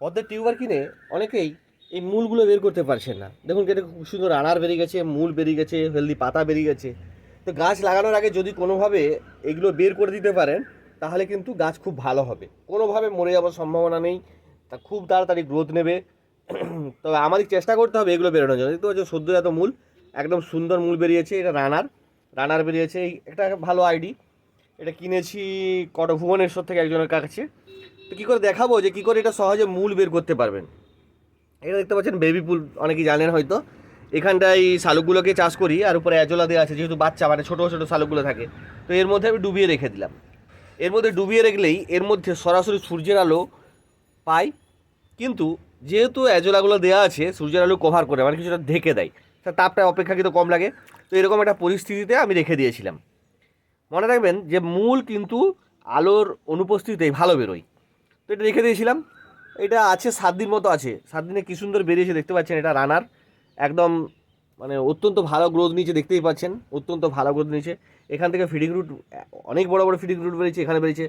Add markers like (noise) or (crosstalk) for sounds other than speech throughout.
পদ্মের টিউবার কিনে অনেকেই এই মূলগুলো বের করতে পারছেন না। দেখুন এটা খুব সুন্দর আনার বেরিয়ে গেছে, মূল বেরিয়ে গেছে, হেলদি পাতা বেরিয়ে গেছে। তো গাছ লাগানোর আগে যদি কোনোভাবে এগুলো বের করে দিতে পারেন, তাহলে কিন্তু গাছ খুব ভালো হবে। কোনোভাবে মরে যাওয়ার সম্ভাবনা নেই। তা খুব তাড়াতাড়ি গ্রোথ নেবে। (clears throat) তবে আমাদের চেষ্টা করতে হবে এগুলো বেরোনোর জন্য। দেখতে পাচ্ছ সদ্যজাত মূল, একদম সুন্দর মূল বেরিয়েছে, এটা রানার। রানার বেরিয়েছে একটা ভালো আইডি। এটা কিনেছি কট ভুবনেশ্বর থেকে একজনের কাছে। তো কী করে দেখাবো যে কী করে এটা সহজে মূল বের করতে পারবেন? এটা দেখতে পাচ্ছেন বেবি পুল অনেকেই জানেন হয়তো। এখানটায় শালুকগুলোকে চাষ করি, আর উপরে অ্যাজোলা দেওয়া আছে, যেহেতু বাচ্চা মানে ছোটো ছোটো শালুকগুলো থাকে। তো এর মধ্যে আমি ডুবিয়ে রেখে দিলাম। এর মধ্যে ডুবিয়ে রাখলেই এর মধ্যে সরাসরি সূর্যের আলো পাই। কিন্তু যেহেতু অ্যাজোলাগুলো দেওয়া আছে, সূর্যের আলো কভার করে মানে কিছুটা ঢেকে দেয়। তা তাপটা অপেক্ষাকৃত কম লাগে। তো এরকম একটা পরিস্থিতিতে আমি রেখে দিয়েছিলাম। মনে রাখবেন যে মূল কিন্তু আলোর অনুপস্থিতিতেই ভালো বেরোয়। তো এটা রেখে দিয়েছিলাম। এটা আছে সাত দিন মতো আছে। সাত দিনে কী সুন্দর বেরিয়েছে দেখতে পাচ্ছেন এটা রানার। একদম মানে অত্যন্ত ভালো গ্রোথ নিচে দেখতেই পাচ্ছেন। অত্যন্ত ভালো গ্রোথ নিচে এখান থেকে ফিডিং রুট অনেক বড় বড় ফিডিং রুট বেরিয়েছে, এখানে বেরিয়েছে।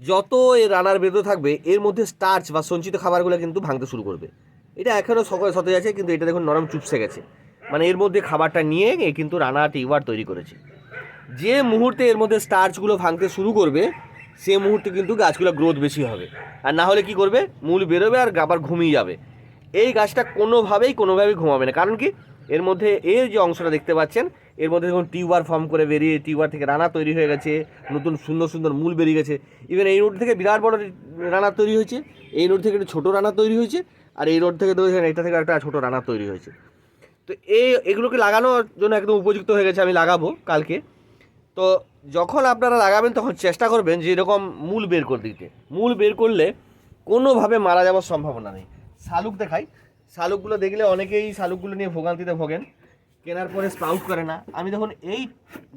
যত এই রানার বেরোতে থাকবে, এর মধ্যে স্টার্চ বা সঞ্চিত খাবারগুলো কিন্তু ভাঙতে শুরু করবে। এটা এখনও সকালে সতেজ আছে, কিন্তু এটা দেখুন নরম চুপসে গেছে। মানে এর মধ্যে খাবারটা নিয়ে এ কিন্তু রানা টিউবার তৈরি করেছে। যে মুহূর্তে এর মধ্যে স্টার্চগুলো ভাঙতে শুরু করবে সে মুহূর্তে কিন্তু গাছগুলো গ্রোথ বেশি হবে। আর না হলে কি করবে? মূল বেরোবে আর আবার ঘুমিয়ে যাবে। এই গাছটা কোনোভাবেই কোনোভাবেই ঘুমাবে না। কারণ কি? এর মধ্যে এর যে অংশটা দেখতে পাচ্ছেন, এর মধ্যে দেখুন টিউবার ফর্ম করে বেরিয়ে, টিউবার থেকে রানা তৈরি হয়ে গেছে, নতুন সুন্দর সুন্দর মূল বেরিয়ে গেছে। ইভেন এই রোড থেকে বিরাট বড় রানা তৈরি হয়েছে। এই রোড থেকে একটা ছোটো রানা তৈরি হয়েছে আর এই রোড থেকে দেখেছেন এটা থেকে একটা ছোটো রানা তৈরি হয়েছে। তো এই এগুলোকে লাগানোর জন্য একদম উপযুক্ত হয়ে গেছে আমি লাগাবো কালকে। তো যখন আপনারা লাগাবেন, তখন চেষ্টা করবেন যে এরকম মূল বের করে দিতে। মূল বের করলে কোনোভাবে মারা যাওয়ার সম্ভাবনা নেই। শালুক দেখাই। শালুকগুলো দেখলে অনেকেই শালুকগুলো নিয়ে ভোগান্তিতে ভোগেন। কেনার পরে স্প্রাউট করে না। আমি দেখুন এই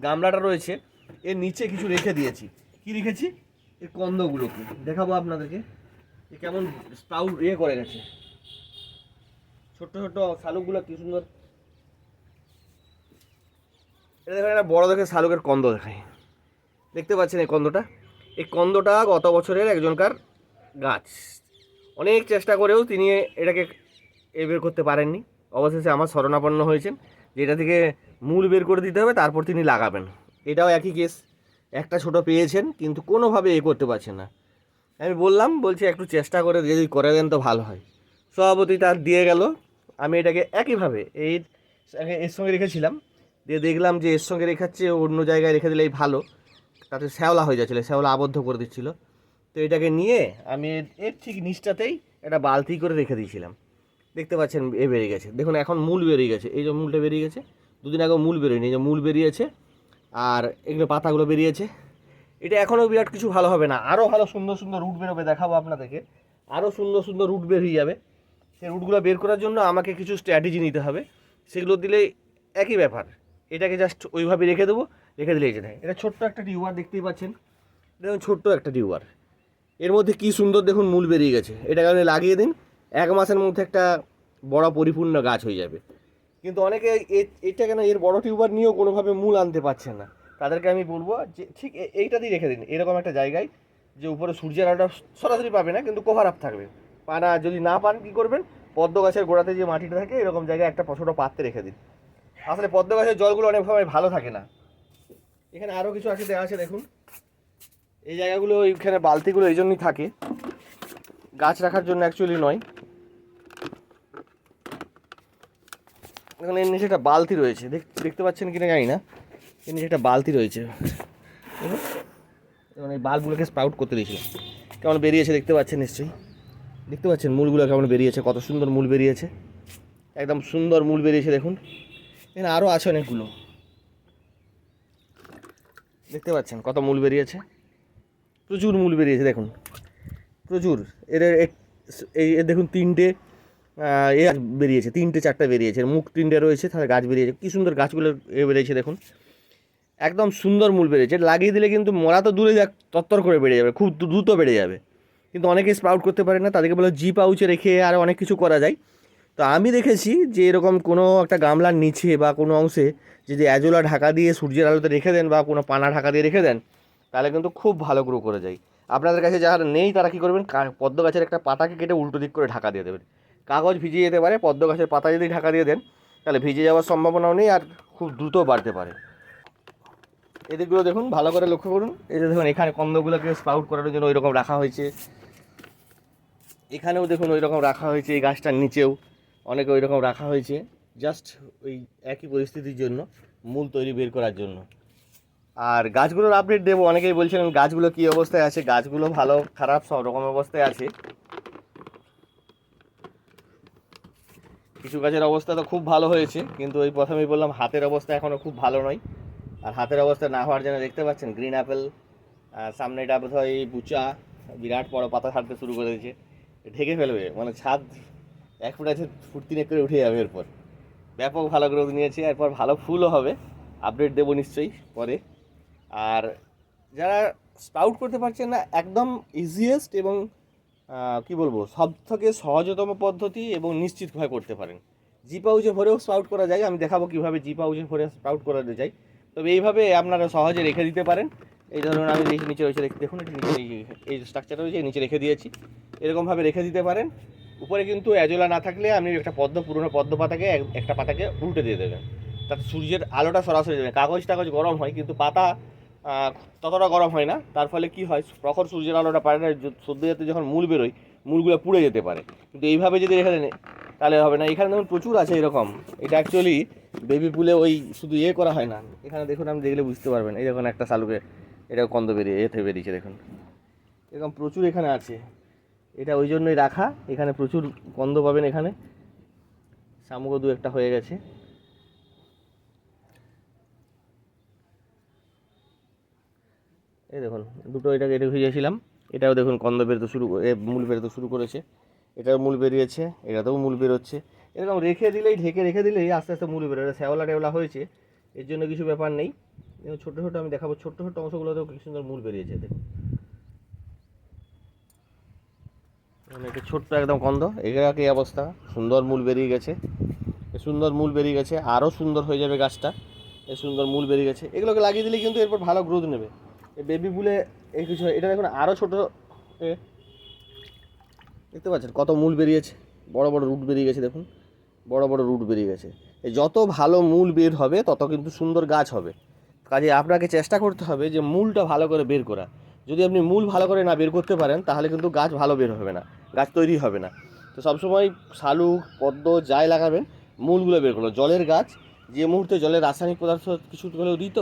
গামলাটা রয়েছে, এর নিচে কিছু রেখে দিয়েছি। কি রেখেছি? এই কন্দগুলোকে। দেখাবো আপনাদেরকে এ কেমন স্প্রাউট ইয়ে করে গেছে। ছোট্ট ছোট্ট শালুকগুলো কি সুন্দর। এটা দেখেন, একটা বড় দেখে শালুকের কন্দ দেখায় দেখতে পাচ্ছেন এই কন্দটা? এই কন্দটা গত বছরের একজনকার গাছ। অনেক চেষ্টা করেও তিনি এটাকে এ বের করতে পারেননি। অবশেষে আমার শরণাপন্ন হয়েছেন যে এটা থেকে মূল বের করে দিতে হবে, তারপর তিনি লাগাবেন। এটাও একই কেস একটা ছোট পেয়েছেন, কিন্তু কোনোভাবে এ করতে পারছেন না। আমি বললাম, বলছি একটু চেষ্টা করে যদি করে দেন তো ভালো হয়। সভাপতি তার দিয়ে গেল। আমি এটাকে একইভাবে এই এর সঙ্গে রেখেছিলাম। দিয়ে দেখলাম যে এর সঙ্গে রেখাচ্ছে, অন্য জায়গায় রেখে দিলেই ভালো। তাতে শ্যাওলা হয়ে যাচ্ছিল, শ্যাওলা আবদ্ধ করে দিচ্ছিল। তো এটাকে নিয়ে আমি এর- ঠিক নিচটাতেই একটা বালতি করে রেখে দিয়েছিলাম। দেখতে পাচ্ছেন, এ বেরিয়ে গেছে। দেখুন, এখন মূল বেরিয়ে গেছে। এই যে মূলটা বেরিয়ে গেছে, দুদিন আগে মূল বেরোয়নি, এই যে মূল বেরিয়েছে, আর এগুলো পাতাগুলো বেরিয়েছে। এটা এখনও বিরাট কিছু ভালো হবে না। আরও ভালো সুন্দর সুন্দর রুট বেরোবে, দেখাবো আপনাদেরকে। আরও সুন্দর সুন্দর রুট বেরিয়ে যাবে। সেই রুটগুলো বের করার জন্য আমাকে কিছু স্ট্র্যাটেজি নিতে হবে। সেগুলো দিলে একই ব্যাপার। এটাকে জাস্ট ওইভাবে রেখে দেবো। রেখে দিলে যেটা এটা ছোট্ট একটা টিউবার দেখতেই পাচ্ছেন। দেখুন, ছোট্ট একটা টিউবার। এর মধ্যে কি সুন্দর দেখুন মূল বেরিয়ে গেছে। এটা কারণে লাগিয়ে দিন, এক মাসের মধ্যে একটা বড় পরিপূর্ণ গাছ হয়ে যাবে। কিন্তু অনেকে এটা কেন, এর বড় টিউবার নিয়েও কোনোভাবে মূল আনতে পারছেন না। তাদেরকে আমি বলব যে ঠিক এইটা দিয়ে রেখে দিন। এরকম একটা জায়গায় যে উপরে সূর্যের আলোটা সরাসরি পাবে না, কিন্তু কভার আপ থাকবে। পানা যদি না পান, কী করবেন? পদ্ম গাছের গোড়াতে যে মাটিটা থাকে, এরকম জায়গায় একটা ছোটো পাত্রে রেখে দিন। আসলে পদ্ম গাছের জলগুলো অনেক সময় ভালো থাকে না। এখানে আরও কিছু আছে দেওয়া আছে, দেখুন। এই জায়গাগুলো, এইখানে বালতিগুলো এই জন্যই থাকে। গাছ রাখার জন্য অ্যাকচুয়ালি নয়। এখানে এর নিচে একটা বালতি রয়েছে। দেখ- দেখতে পাচ্ছেন কিনা জানি না। এর নিচে একটা বালতি রয়েছে। এবং এই বাল্বগুলোকে স্প্রাউট করতে দিয়েছিলাম। কেমন বেরিয়েছে দেখতে পাচ্ছেন নিশ্চয়ই। দেখতে পাচ্ছেন মূলগুলো কেমন বেরিয়েছে? কত সুন্দর মূল বেরিয়েছে। একদম সুন্দর মূল বেরিয়েছে, দেখুন। এখানে আরও আছে অনেকগুলো। দেখতে পাচ্ছেন কত মূল বেরিয়েছে? প্রচুর মূল বেরিয়েছে, দেখুন। প্রচুর। এর এই দেখুন তিনটে এ বেরিয়েছে, তিনটে, চারটে বেরিয়েছে। মুখ তিনটে রয়েছে তাহলে গাছ বেরিয়েছে। কী সুন্দর গাছগুলো এ বেরিয়েছে, দেখুন। একদম সুন্দর মূল বেরিয়েছে। লাগিয়ে দিলে কিন্তু মরা তো দূরে যাক, তত্তর করে বেড়ে যাবে, খুব দ্রুত বেড়ে যাবে। কিন্তু অনেকে স্প্রাউট করতে পারে না, তাদেরকে বলে জি পাউচে রেখে আর অনেক কিছু করা যায়। তো আমি দেখেছি যে এরকম কোনো একটা গামলার নিচে বা কোনো অংশে যদি অ্যাজোলা ঢাকা দিয়ে সূর্যের আলোতে রেখে দেন বা কোনো পানা ঢাকা দিয়ে রেখে দেন, তাহলে কিন্তু খুব ভালো গ্রো করে যায়। আপনাদের কাছে যারা নেই, তারা কী করবেন? পদ্ম গাছের একটা পাতাকে কেটে উল্টো দিক করে ঢাকা দিয়ে দেবেন। কাগজ ভিজে যেতে পারে, পদ্ম গাছের পাতা যদি ঢাকা দিয়ে দেন, তাহলে ভিজে যাওয়ার সম্ভাবনাও নেই আর খুব দ্রুত বাড়তে পারে। এদিকগুলো দেখুন, ভালো করে লক্ষ্য করুন। এই যে দেখুন, এখানে কন্দগুলোকে স্পাউট করার জন্য ওই রকম রাখা হয়েছে। এখানেও দেখুন ওই রকম রাখা হয়েছে এই গাছটার নিচেও। অনেকে ওই রকম রাখা হয়েছে জাস্ট ওই একই পরিস্থিতির জন্য, মূল তৈরি বের করার জন্য। আর গাছগুলোর আপডেট দেবো, অনেকেই বলছিলেন গাছগুলো কী অবস্থায় আছে, গাছগুলো ভালো, খারাপ, সব রকম অবস্থায় আছে। কিছু গাছের অবস্থা তো খুব ভালো হয়েছে, কিন্তু ওই প্রথমেই বললাম হাতের অবস্থা এখনও খুব ভালো নয়। আর হাতের অবস্থা না হওয়ার জন্য দেখতে পাচ্ছেন গ্রিন অ্যাপেল আর সামনে এটা বোধ হয় বুচা, বিরাট বড় পাতা ছাড়তে শুরু করে দিয়েছে ঢেকে ফেলবে মানে ছাদ এক ফুট আছে, ফুট তিনেক করে উঠে যাবে এরপর। ব্যাপক ভালো গ্রোথ নিয়েছে, এরপর ভালো ফুলও হবে। আপডেট দেবো নিশ্চয়ই পরে। আর যারা স্পাউট করতে পারছেন না, একদম ইজিয়েস্ট এবং কি বলব সব থেকে সহজতম পদ্ধতি এবং নিশ্চিতভাবে করতে পারেন। জি পাউচে ভরেও স্পাউট করা যায়, আমি দেখাবো কীভাবে জি পাউচে ভরে স্পাউট করাতে যায়। তবে এইভাবে আপনারা সহজে রেখে দিতে পারেন। এই ধরুন আমি নিচে রয়েছে, দেখুন এই- স্ট্রাকচারটা রয়েছে, নিচে রেখে দিয়েছি। এরকমভাবে রেখে দিতে পারেন। উপরে কিন্তু অ্যাজোলা না থাকলে আপনি একটা পদ্ম, পুরনো পদ্ম পাতাকে একটা পাতাকে উল্টে দিয়ে দেবেন। তাতে সূর্যের আলোটা সরাসরি যাবে। কাগজ টাগজ গরম হয়, কিন্তু পাতা ততটা গরম হয় না। তার ফলে কি হয়, প্রখর সূর্যের আলোটা পারে না, য- সদ্য যাতে যখন মূল বেরোয়, মূলগুলো পুড়ে যেতে পারে। কিন্তু এইভাবে যদি রেখে দেন, তাহলে হবে না। এখানে দেখুন প্রচুর আছে এরকম। এটা অ্যাকচুয়ালি বেবি পুলে ওই শুধু ইয়ে করা হয় না। এখানে দেখুন, আপনি দেখলে বুঝতে পারবেন। এই দেখুন একটা শালুকে, এটা কন্দ বেরিয়ে, এতে বেরিয়েছে দেখুন। এরকম প্রচুর এখানে আছে। এটা ওই জন্যই রাখা। এখানে প্রচুর গন্ধ পাবেন এখানে। শামুকও দু একটা হয়ে গেছে। এই দেখুন, দুটো এটাকে এটা ভিজিয়েছিলাম। এটাও দেখুন, কন্দ বেরোতে শুরু মূল বেরোতে শুরু করেছে। এটাও মূল বেরিয়েছে, এটাতেও মূল বেরোচ্ছে। এরকম রেখে দিলেই, ঢেকে রেখে দিলেই আস্তে আস্তে মূল বেরোয়। শ্যাওলা টেওলা হয়েছে, এর জন্য কিছু ব্যাপার নেই। ছোটো ছোটো আমি দেখাবো। ছোট্ট ছোট্ট অংশগুলোতেও কি সুন্দর মূল বেরিয়েছে, দেখুন। মানে ছোট্ট একদম কন্দ এটাকে এই অবস্থা। সুন্দর মূল বেরিয়ে গেছে। এ সুন্দর মূল বেরিয়ে গেছে। আরও সুন্দর হয়ে যাবে গাছটা। এ সুন্দর মূল বেরিয়ে গেছে। এগুলোকে লাগিয়ে দিলে কিন্তু এরপর ভালো গ্রোথ নেবে। এই বেবি বুলে এই কিছু এটা দেখুন আরও ছোটো দেখতে পাচ্ছেন কত মূল বেরিয়েছে। বড় বড় রুট বেরিয়ে গেছে দেখুন। বড় বড় রুট বেরিয়ে গেছে। যত ভালো মূল বের হবে, তত কিন্তু সুন্দর গাছ হবে। কাজে আপনাকে চেষ্টা করতে হবে যে মূলটা ভালো করে বের করা। যদি আপনি মূল ভালো করে না বের করতে পারেন, তাহলে কিন্তু গাছ ভালো বের হবে না। গাছ তৈরি হবে না। তো সবসময় শালুক পদ্ম যাই লাগাবেন, মূলগুলো বের করল জলের গাছ, যে মুহূর্তে জলের রাসায়নিক পদার্থ কিছু হলেও দিত,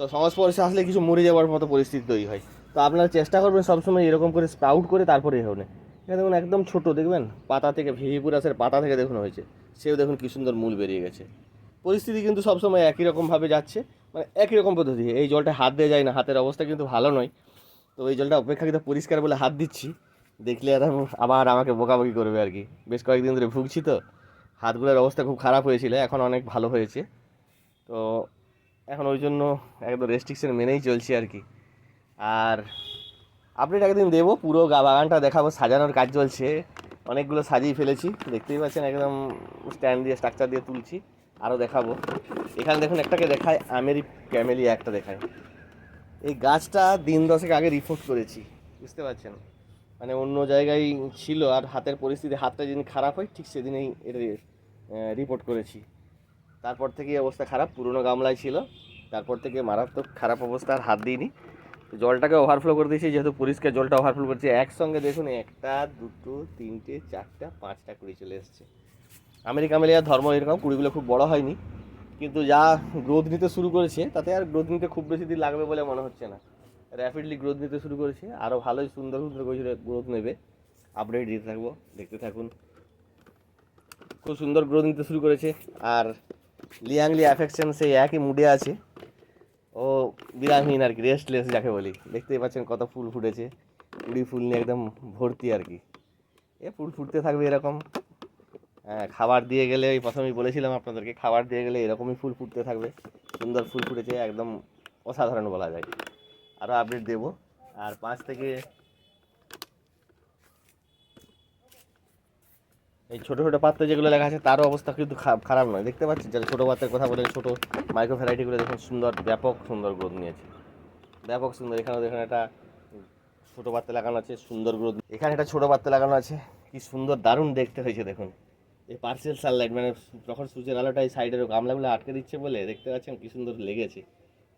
তো সংস্পর্শে আসলে কিছু মরে যাওয়ার মতো পরিস্থিতি তৈরি হয়। তো আপনারা চেষ্টা করবেন সবসময় এরকম করে স্প্রাউট করে তারপরে হবে এখানে দেখুন একদম ছোট, দেখবেন? পাতা থেকে ভিভিপুরাসের পাতা থেকে দেখুন হয়েছে। সেও দেখুন কি সুন্দর মূল বেরিয়ে গেছে। পরিস্থিতি কিন্তু সবসময় একই রকমভাবে যাচ্ছে মানে একই রকম পদ্ধতি। এই জলটা হাত দিয়ে যায় না, হাতের অবস্থা কিন্তু ভালো নয়। তো এই জলটা অপেক্ষাকৃত পরিষ্কার বলে হাত দিচ্ছি। দেখলে আর আবার আমাকে বকাবকি করবে আর কি। বেশ কয়েকদিন ধরে ভুগছি তো। হাতগুলোর অবস্থা খুব খারাপ হয়েছিল, এখন অনেক ভালো হয়েছে। তো এখন ওই জন্য একদম রেস্ট্রিকশন মেনেই চলছি আর কি। আর আপডেট একদিন দেবো, পুরো গা বাগানটা দেখাবো, সাজানোর কাজ চলছে। অনেকগুলো সাজিয়ে ফেলেছি, দেখতেই পাচ্ছেন একদম স্ট্যান্ড দিয়ে স্ট্রাকচার দিয়ে তুলছি আরও দেখাবো। এখানে দেখুন, একটাকে দেখায় আমেরি ক্যামেলিয়া, একটা দেখায়। এই গাছটা দিন দশেক আগে রিপোর্ট করেছি, বুঝতে পারছেন? মানে অন্য জায়গায় ছিল আর হাতের পরিস্থিতি, হাতটা যেদিন খারাপ হয়, ঠিক সেদিনেই এটা রিপোর্ট করেছি। তারপর থেকে অবস্থা খারাপ, পুরনো গামলায় ছিল। তারপর থেকে মারাত্মক খারাপ অবস্থা, আর হাত দিইনি। জলটাকে ওভারফ্লো করে দিয়েছি, যেহেতু পরিষ্কার জলটা ওভারফ্লো করছি। একসঙ্গে দেখুন, একটা, দুটো, তিনটে, চারটা, পাঁচটা কুড়ি চলে এসছে। আমেরিকা আমেরিকার ধর্ম এরকম, কুড়িগুলো খুব বড় হয়নি। কিন্তু যা গ্রোথ নিতে শুরু করেছে, তাতে আর গ্রোথ নিতে খুব বেশি দিন লাগবে বলে মনে হচ্ছে না। র্যাপিডলি গ্রোথ নিতে শুরু করেছে। আরও ভালোই সুন্দর সুন্দর করে গ্রোথ নেবে। আপডেট দিতে থাকব, দেখতে থাকুন। খুব সুন্দর গ্রোথ নিতে শুরু করেছে। আর লিয়াংলি অ্যাফেকশন সেই একই মুডে আছে। ও বিরামহীন আর কি রেস্টলেস যাকে বলি। দেখতেই পাচ্ছেন কত ফুল ফুটেছে। কুড়ি ফুল নিয়ে একদম ভর্তি আর কি। এ ফুল ফুটতে থাকবে এরকম। হ্যাঁ খাবার দিয়ে গেলে, ওই প্রথমেই বলেছিলাম আপনাদেরকে, খাবার দিয়ে গেলে এরকমই ফুল ফুটতে থাকবে। সুন্দর ফুল ফুটেছে, একদম অসাধারণ বলা যায়। আরও আপডেট দেবো। আর পাঁচ থেকে এই ছোটো ছোটো পাত্রে যেগুলো লেখা আছে, তারও অবস্থা কিন্তু খারাপ নয়। দেখতে পাচ্ছেন যারা ছোটো পাত্রের কথা বলে, ছোটো মাইক্রো ভ্যারাইটিগুলো দেখুন, সুন্দর, ব্যাপক সুন্দর গ্রোথ নিয়েছে। ব্যাপক সুন্দর, এখানেও দেখুন একটা ছোট পাত্রে লাগানো আছে, সুন্দর গ্রোথ এখানে একটা ছোট পাত্রে লাগানো আছে, কি সুন্দর, দারুণ দেখতে হয়েছে দেখুন। এই পার্সেল সানলাইট মানে যখন সূর্যের আলোটা এই সাইডের গামলাগুলো আটকে দিচ্ছে বলে দেখতে পাচ্ছেন কি সুন্দর লেগেছে।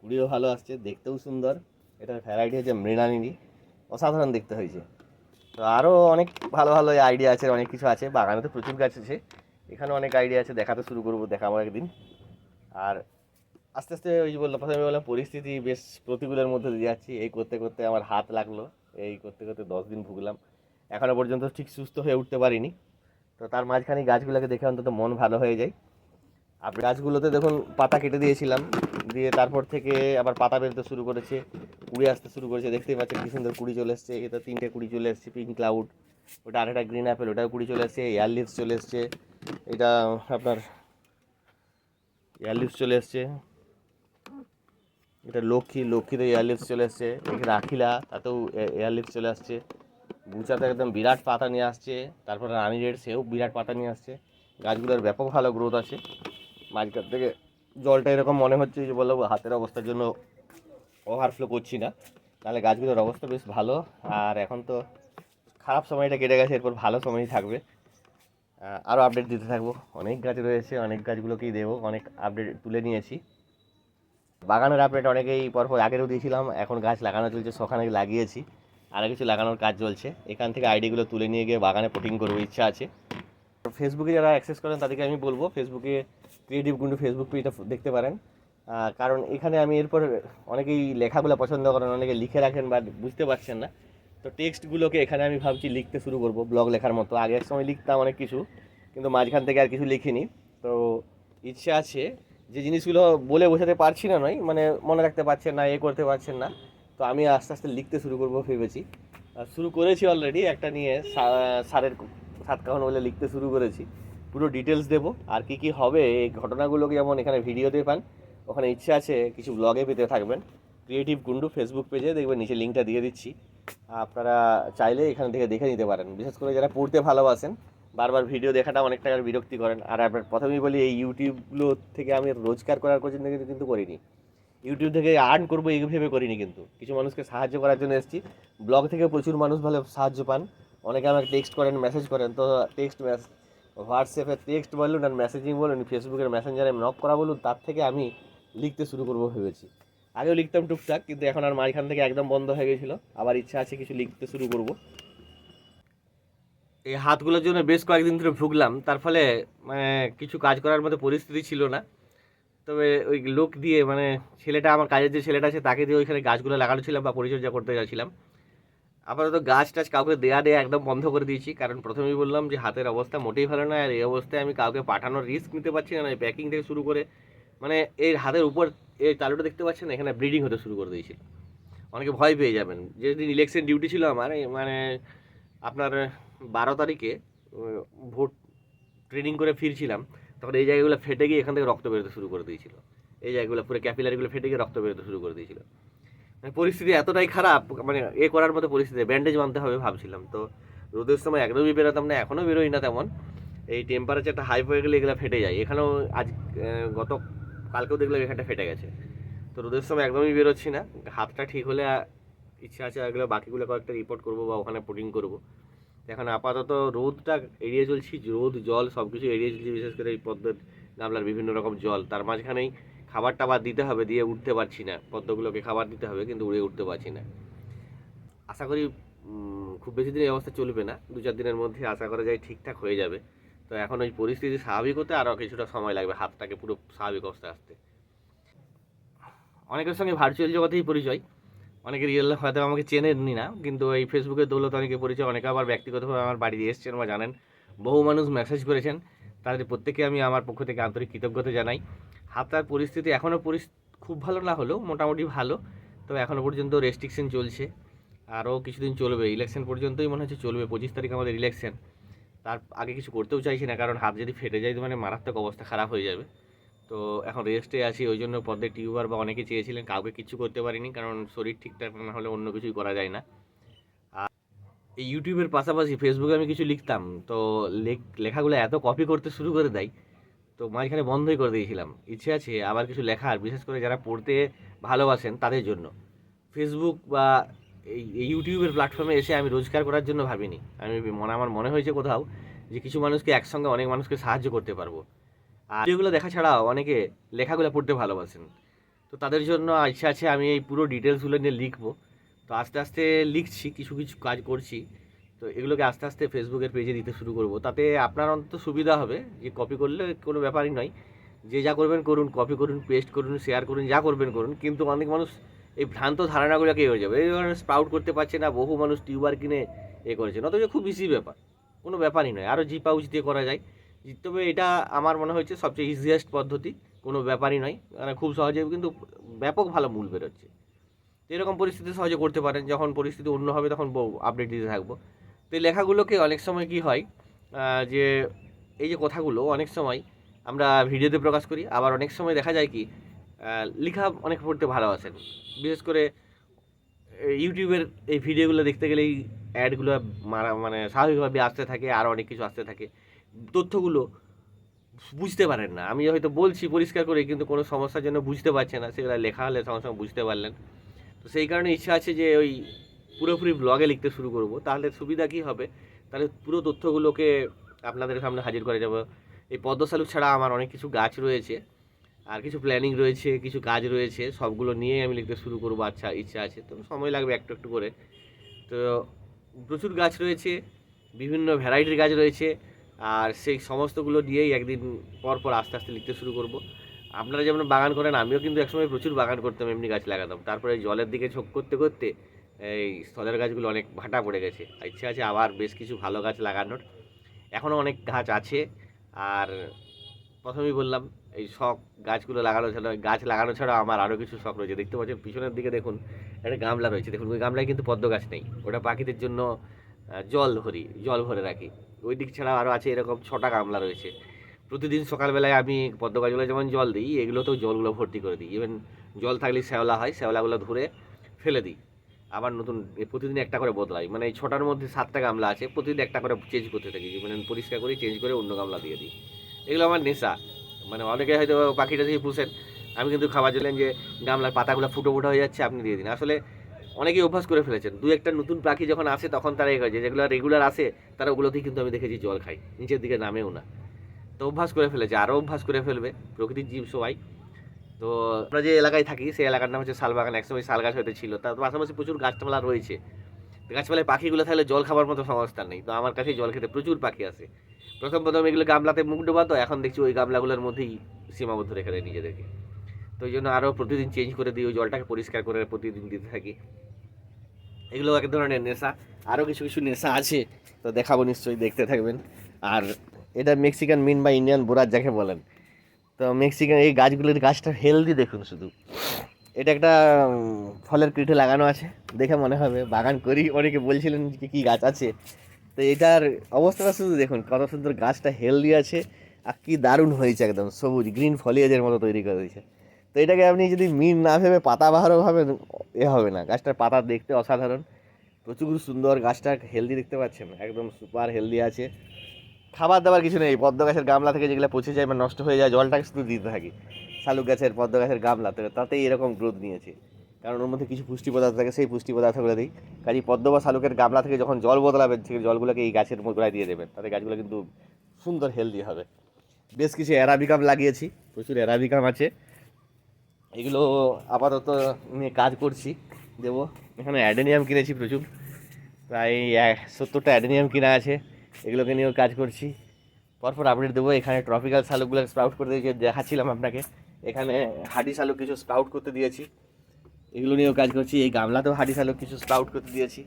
কুড়িও ভালো আসছে, দেখতেও সুন্দর। এটার ভ্যারাইটি হচ্ছে মৃণালিনী। অসাধারণ দেখতে হয়েছে। তো আরও অনেক ভালো ভালো আইডিয়া আছে, অনেক কিছু আছে। বাগানে তো প্রচুর গাছ আছে। এখানে অনেক আইডিয়া আছে, দেখাতে শুরু করব, দেখাবো একদিন। আর আস্তে আস্তে ওই বললাম, প্রথমে বললাম, পরিস্থিতি বেশ প্রতিকূলের মধ্যে দিয়ে যাচ্ছি। এই করতে করতে আমার হাত লাগল। এই করতে করতে দশ দিন ভুগলাম। এখনও পর্যন্ত ঠিক সুস্থ হয়ে উঠতে পারিনি। তো তার মাঝখানে গাছগুলোকে দেখে অন্তত মন ভালো হয়ে যায়। আর গাছগুলোতে দেখুন, পাতা কেটে দিয়েছিলাম। দিয়ে তারপর থেকে আবার পাতা বেরোতে শুরু করেছে, কুড়ি আসতে শুরু করেছে। দেখতেই পাচ্ছেন কি সুন্দর কুড়ি চলে এসছে। এটা তিনটে কুড়ি চলে এসছে পিঙ্ক ক্লাউড ওটা আরেকটা গ্রিন অ্যাপেল ওটাও কুড়ি চলে এসছে এয়ার লিভস চলে এসছে, এটা আপনার এয়ার লিভস চলে এসছে। এটা লক্ষ্মী, লক্ষ্মীতে এয়ার লিভস চলে এসছে এখানে আখিলা তাতেও এয়ার লিভস চলে আসছে। বুচাতে একদম বিরাট পাতা নিয়ে আসছে, তারপরে রানি রেড, সেও বিরাট পাতা নিয়ে আসছে। গাছগুলোর ব্যাপক ভালো গ্রোথ আছে। মাঝখান থেকে জলটা এরকম মনে হচ্ছে যে বলব হাতের অবস্থার জন্য ওভারফ্লো করছি না। তাহলে গাছগুলোর অবস্থা বেশ ভালো। আর এখন তো খারাপ সময়টা কেটে গেছে, এরপর ভালো সময়ই থাকবে। আরও আপডেট দিতে থাকব। অনেক গাছ রয়েছে, অনেক গাছগুলোকেই দেবো, অনেক আপডেট তুলে নিয়েছি। বাগানের আপডেট অনেকেই পরপর আগেরও দিয়েছিলাম, এখন গাছ লাগানো চলছে, সখানে লাগিয়েছি। আরও কিছু লাগানোর কাজ চলছে। এখান থেকে আইডিগুলো তুলে নিয়ে গিয়ে বাগানে পোটিং করব, ইচ্ছা আছে। ফেসবুকে যারা অ্যাক্সেস করেন, তাদেরকে আমি বলব ফেসবুকে ক্রিয়েটিভ গুন্ডু ফেসবুক পেজটা দেখতে পারেন। কারণ এখানে আমি এরপর অনেকেই লেখাগুলো পছন্দ করেন, অনেকে লিখে রাখেন বা বুঝতে পারছেন না। তো টেক্সটগুলোকে এখানে আমি ভাবছি লিখতে শুরু করব ব্লগ লেখার মতো। আগে এক সময় লিখতাম অনেক কিছু, কিন্তু মাঝখান থেকে আর কিছু লিখিনি। তো ইচ্ছে আছে যে জিনিসগুলো বলে বোঝাতে পারছি না নয় মানে মনে রাখতে পারছেন না, এ করতে পারছেন না। তো আমি আস্তে আস্তে লিখতে শুরু করব ভেবেছি। শুরু করেছি অলরেডি একটা নিয়ে সারের সাত কাহন বলে লিখতে শুরু করেছি। পুরো ডিটেলস দেবো। আর কি কি হবে, এই ঘটনাগুলোকে যেমন এখানে ভিডিওতে পান, ওখানে ইচ্ছে আছে কিছু ব্লগে পেতে থাকবেন। ক্রিয়েটিভ কুন্ডু ফেসবুক পেজে দেখবেন, নিচে লিঙ্কটা দিয়ে দিচ্ছি। আপনারা চাইলে এখান থেকে দেখে নিতে পারেন। বিশেষ করে যারা পড়তে ভালোবাসেন, বারবার ভিডিও দেখাটা অনেক টাকার বিরক্তি করেন। আর আপনার প্রথমেই বলি, এই ইউটিউবগুলো থেকে আমি রোজগার করার জন্য কিন্তু- কিন্তু করিনি। ইউটিউব থেকে আর্ন করব, এই ভেবে করিনি কিন্তু। কিছু মানুষকে সাহায্য করার জন্য এসেছি। ব্লগ থেকে প্রচুর মানুষ ভালো সাহায্য পান। অনেকে আমাকে টেক্সট করেন মেসেজ করেন, তো টেক্সট হোয়াটসঅ্যাপে টেক্সট বলুন আর মেসেজিং বলুন ফেসবুকের মেসেঞ্জারে নক করা বলুন, তার থেকে আমি লিখতে শুরু করব ভেবেছি। আগেও লিখতাম টুকটাক, কিন্তু এখন আর মাঝখান থেকে একদম বন্ধ হয়ে গেছিল। আবার ইচ্ছা আছে কিছু লিখতে শুরু করব। এই হাতগুলোর জন্য বেশ কয়েকদিন ধরে ভুগলাম, তার ফলে মানে কিছু কাজ করার মতো পরিস্থিতি ছিল না। তবে ওই লোক দিয়ে মানে ছেলেটা, আমার কাজের যে ছেলেটা আছে, তাকে দিয়ে ওইখানে গাছগুলো লাগানো ছিলাম বা পরিচর্যা করতে যাচ্ছিলাম। আপাতত গাছ টাছ কাউকে দেয়া দেয়া একদম বন্ধ করে দিয়েছি। কারণ প্রথমেই বললাম যে হাতের অবস্থা মোটেই ভালো নয় আর এই অবস্থায় আমি কাউকে পাঠানোর রিস্ক নিতে পারছি না প্যাকিং থেকে শুরু করে মানে এই হাতের উপর এই তালুটা দেখতে পাচ্ছেন না, এখানে ব্লিডিং হতে শুরু করে দিয়েছিল অনেকে ভয় পেয়ে যাবেন। যেদিন ইলেকশন ডিউটি ছিল আমার মানে আপনার বারো তারিখে ভোট ট্রেনিং করে ফিরছিলাম তখন এই জায়গাগুলো ফেটে গিয়ে এখান থেকে রক্ত বেরোতে শুরু করে দিয়েছিল। এই জায়গাগুলো পুরো ক্যাপিলারিগুলো ফেটে গিয়ে রক্ত বেরোতে শুরু করে দিয়েছিল। পরিস্থিতি এতটাই খারাপ মানে এ করার মতো পরিস্থিতি ব্যান্ডেজ বানতে হবে ভাবছিলাম। তো রোদের সময় একদমই বেরোতাম না এখনও বেরোই না তেমন। এই টেম্পারেচারটা হাই হয়ে গেলে এগুলো ফেটে যায়। এখানেও আজ গত, কালকেও দেখলাম এখানটা ফেটে গেছে। তো রোদের সময় একদমই বেরোচ্ছি না। হাতটা ঠিক হলে ইচ্ছা আছে এগুলো বাকিগুলো কয়েকটা রিপোর্ট করব বা ওখানে পুটিং করব। এখন আপাতত রোদটা এড়িয়ে চলছি, রোদ, জল সব কিছু এড়িয়ে চলছি, বিশেষ করে এই পদ্মের গামলার বিভিন্ন রকম জল। তার মাঝখানেই খাবার টাবার দিতে হবে, দিয়ে উঠতে পারছি না। পদ্মগুলোকে খাবার দিতে হবে, কিন্তু উড়ে উঠতে পারছি না। আশা করি খুব বেশি দিন এই অবস্থা চলবে না। দু চার দিনের মধ্যে আশা করা যায় ঠিকঠাক হয়ে যাবে। তো এখন ওই পরিস্থিতি স্বাভাবিক হতে আরও কিছুটা সময় লাগবে হাতটাকে পুরো স্বাভাবিক অবস্থায় আসতে। অনেকের সঙ্গে ভার্চুয়াল জগতেই পরিচয়। অনেকে রিয়েল হয়তো আমাকে চেনেননি না, কিন্তু এই ফেসবুকের দৌলত অনেকে পরিচয় অনেকে আবার ব্যক্তিগতভাবে আমার বাড়িতে এসেছেন বা জানেন। বহু মানুষ মেসেজ করেছেন। তাদের প্রত্যেকে আমি আমার পক্ষ থেকে আন্তরিক কৃতজ্ঞতা জানাই। হাতটার পরিস্থিতি এখনও খুব ভালো না হলেও মোটামুটি ভালো। তবে এখনও পর্যন্ত রেস্ট্রিকশন চলছে। আরও কিছুদিন চলবে। ইলেকশন পর্যন্তই মনে হচ্ছে চলবে। পঁচিশ তারিখ আমাদের ইলেকশন তার আগে কিছু করতেও চাইছি না, কারণ হাত যদি ফেটে যায় তো মানে মারাত্মক অবস্থা খারাপ হয়ে যাবে। তো এখন রেস্টে আছি, ওই জন্য পদ্মে টিউবার বা অনেকে চেয়েছিলেন, কাউকে কিছু করতে পারিনি, কারণ শরীর ঠিকঠাক না হলে অন্য কিছুই করা যায় না। আর এই ইউটিউবের পাশাপাশি ফেসবুকে আমি কিছু লিখতাম। তো লেখ- লেখাগুলো এত কপি করতে শুরু করে দেয় তো মাঝখানে বন্ধই করে দিয়েছিলাম। ইচ্ছে আছে আবার কিছু লেখার, বিশেষ করে যারা পড়তে ভালোবাসেন তাদের জন্য। ফেসবুক বা এই ইউটিউবের প্ল্যাটফর্মে এসে আমি রোজগার করার জন্য ভাবিনি। আমি মনে, আমার মনে হয়েছে কোথাও যে কিছু মানুষকে একসঙ্গে অনেক মানুষকে সাহায্য করতে পারব। আর যেগুলো দেখা ছাড়াও অনেকে লেখাগুলো পড়তে ভালোবাসেন। তো তাদের জন্য ইচ্ছা আছে আমি এই পুরো ডিটেলসগুলো নিয়ে লিখব। তো আস্তে আস্তে লিখছি, কিছু কিছু কাজ করছি। তো এগুলোকে আস্তে আস্তে ফেসবুকের পেজে দিতে শুরু করব। তাতে আপনার অন্তত সুবিধা হবে যে কপি করলে কোনো ব্যাপারই নয়। যে যা করবেন করুন কপি করুন পেস্ট করুন শেয়ার করুন, যা করবেন করুন, কিন্তু অনেক মানুষ এই ভ্রান্ত ধারণাগুলোকে হয়ে যাবে? এই ধরনের স্প্রাউট করতে পারছে না, বহু মানুষ টিউবার কিনে এ করেছে। অথচ খুব ইজি ব্যাপার, কোনো ব্যাপারই নয়। আরও জি পাউচ দিয়ে করা যায়। তবে এটা আমার মনে হচ্ছে সবচেয়ে ইজিয়েস্ট পদ্ধতি, কোনো ব্যাপারই নয়। মানে খুব সহজে কিন্তু ব্যাপক ভালো মূল বেরোচ্ছে। এরকম পরিস্থিতি সহজে করতে পারেন। যখন পরিস্থিতি অন্য হবে, তখন আপডেট দিতে থাকব। তো এই লেখাগুলোকে অনেক সময় কি হয় যে এই যে কথাগুলো অনেক সময় আমরা ভিডিওতে প্রকাশ করি, আবার অনেক সময় দেখা যায় কি লেখা অনেক পড়তে ভালোবাসেন বিশেষ করে ইউটিউবের এই ভিডিওগুলো দেখতে গেলেই অ্যাডগুলো মারা মানে স্বাভাবিকভাবে আসতে থাকে, আর অনেক কিছু আসতে থাকে। তথ্যগুলো বুঝতে পারেন না। আমি হয়তো বলছি পরিষ্কার করে, কিন্তু কোনো সমস্যার জন্য বুঝতে পারছে না। সেগুলো লেখা হলে সঙ্গে সঙ্গে বুঝতে পারলেন। তো সেই কারণে ইচ্ছা আছে যে ওই পুরোপুরি ব্লগে লিখতে শুরু করব। তাহলে সুবিধা কী হবে? তাহলে পুরো তথ্যগুলোকে আপনাদের সামনে হাজির করে যাব। এই পদ্মশালু ছাড়া আমার অনেক কিছু গাছ রয়েছে, আর কিছু প্ল্যানিং রয়েছে, কিছু কাজ রয়েছে, সবগুলো নিয়ে আমি লিখতে শুরু করব। আচ্ছা ইচ্ছা আছে তো সময় লাগবে একটু একটু করে। তো প্রচুর গাছ রয়েছে, বিভিন্ন ভ্যারাইটির গাছ রয়েছে, আর সেই সমস্তগুলো দিয়েই একদিন পর পর আস্তে আস্তে লিখতে শুরু করব। আপনারা যেমন বাগান করেন, আমিও কিন্তু একসময় প্রচুর বাগান করতাম, এমনি গাছ লাগাতাম। তারপরে জলের দিকে ঝোঁক করতে করতে এই স্থলের গাছগুলো অনেক ভাটা পড়ে গেছে। ইচ্ছে আছে আবার বেশ কিছু ভালো গাছ লাগানোর। এখনও অনেক গাছ আছে। আর প্রথমেই বললাম, এই শখ গাছগুলো লাগানো ছাড়া, গাছ লাগানো ছাড়া আমার আরও কিছু শখ রয়েছে। দেখতে পাচ্ছেন, পিছনের দিকে দেখুন, একটা গামলা রয়েছে। দেখুন, ওই গামলায় কিন্তু পদ্ম গাছ নেই। ওটা পাখিদের জন্য জল ভরি, জল ভরে রাখি। ওই দিক ছাড়া আরও আছে এরকম ছটা গামলা রয়েছে। প্রতিদিন সকালবেলায় আমি পদ্ম গাছগুলো যেমন জল দিই, এগুলোতেও জলগুলো ভর্তি করে দিই। ইভেন জল থাকলে শ্যাওলা হয়, শ্যাওলাগুলো ধরে ফেলে দিই। আবার নতুন প্রতিদিন একটা করে বদলাই। মানে এই ছটার মধ্যে সাতটা গামলা আছে, প্রতিদিন একটা করে চেঞ্জ করতে থাকি। মানে পরিষ্কার করে চেঞ্জ করে অন্য গামলা দিয়ে দিই। এগুলো আমার নেশা। মানে অনেকে হয়তো পাখিটা থেকে পুষেন আমি কিন্তু খাবার দিলেন যে গামলার পাতাগুলো ফুটো ফুটো হয়ে যাচ্ছে, আপনি দিয়ে দিন। আসলে অনেকেই অভ্যাস করে ফেলেছেন। দু একটা নতুন পাখি যখন আসে, তখন তারা এগোয় যেগুলো রেগুলার আসে, তারা ওগুলোতেই কিন্তু আমি দেখেছি জল খাই। নিচের দিকে নামেও না। তো অভ্যাস করে ফেলেছে আরও অভ্যাস করে ফেলবে। প্রকৃতির জীব সবাই। তো আমরা যে এলাকায় থাকি, সেই এলাকার নাম হচ্ছে শালবাগান। একসময় শাল গাছ হতে ছিল। তার পাশাপাশি প্রচুর গাছপালা রয়েছে। তো গাছপালায় পাখিগুলো থাকলে জল খাবার মতো সংস্থান নেই। তো আমার কাছে জল খেতে প্রচুর পাখি আসে। প্রথম প্রথম এগুলো গামলাতে মুখ ডোবাতো, এখন দেখছি ওই গামলাগুলোর মধ্যেই সীমাবদ্ধ রেখে দেয় নিজেদেরকে। তো ওই জন্য আরও প্রতিদিন চেঞ্জ করে দিই, ওই জলটাকে পরিষ্কার করে প্রতিদিন দিতে থাকি। এগুলো এক ধরনের নেশা। আরও কিছু কিছু নেশা আছে, তো দেখাবো নিশ্চয়ই, দেখতে থাকবেন। আর এটা মেক্সিকান মিন বা ইন্ডিয়ান বোরাজ যাকে বলেন। তো মেক্সিকান এই গাছগুলোর গাছটা হেলদি দেখুন শুধু। এটা একটা ফলের পিঠে লাগানো আছে। দেখে মনে হবে, বাগান করি। অনেকে বলছিলেন যে কী গাছ আছে। তো এটার অবস্থাটা শুধু দেখুন, কত সুন্দর গাছটা হেলদি আছে আর কী দারুণ হয়েছে একদম, সবুজ গ্রিন ফলিয়েজের মতো তৈরি করে দিয়েছে। তো এটাকে আপনি যদি মিন না ভেবে পাতাবাহারও ভাবেন, এ হবে না। গাছটার পাতা দেখতে অসাধারণ। প্রচুর সুন্দর গাছটা হেলদি দেখতে পাচ্ছেন, একদম সুপার হেলদি আছে। খাবার দাবার কিছু নেই, পদ্ম গাছের গামলা থেকে যেগুলো পচে যায় বা নষ্ট হয়ে যায়, জলটাকে শুধু দিতে থাকি। শালুক গাছের, পদ্ম গাছের গামলা থেকে তাতেই এরকম গ্রোথ নিয়েছে। কারণ ওর মধ্যে কিছু পুষ্টি পদার্থ থাকে, সেই পুষ্টি পদার্থগুলো দিই। কাজে পদ্ম বা শালুকের গামলা থেকে যখন জল বদলাবেন সেই জলগুলোকে এই গাছের গোড়ায় দিয়ে দেবেন তাতে গাছগুলো কিন্তু সুন্দর হেলদি হবে। বেশ কিছু অ্যারাবিকাম লাগিয়েছি, প্রচুর অ্যারাবিকাম আছে। এগুলো আপাতত নিয়ে কাজ করছি, দেবো। এখানে অ্যাডেনিয়াম কিনেছি প্রচুর। প্রায় সত্তরটা অ্যাডেনিয়াম কিনা আছে। এগুলোকে নিয়েও কাজ করছি। পরপর আপডেট দেবো। এখানে ট্রপিক্যাল শালুকগুলো স্প্রাউট করতে দিয়েছি, দেখাচ্ছিলাম আপনাকে। এখানে হাডি শালুক কিছু স্প্রাউট করতে দিয়েছি। এগুলো নিয়েও কাজ করছি। এই গামলাতেও হাডি শালুক কিছু স্প্রাউট করতে দিয়েছি।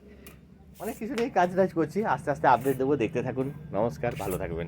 অনেক কিছু নিয়ে কাজ টাজ করছি। আস্তে আস্তে আপডেট দেবো। দেখতে থাকুন। নমস্কার। ভালো থাকবেন।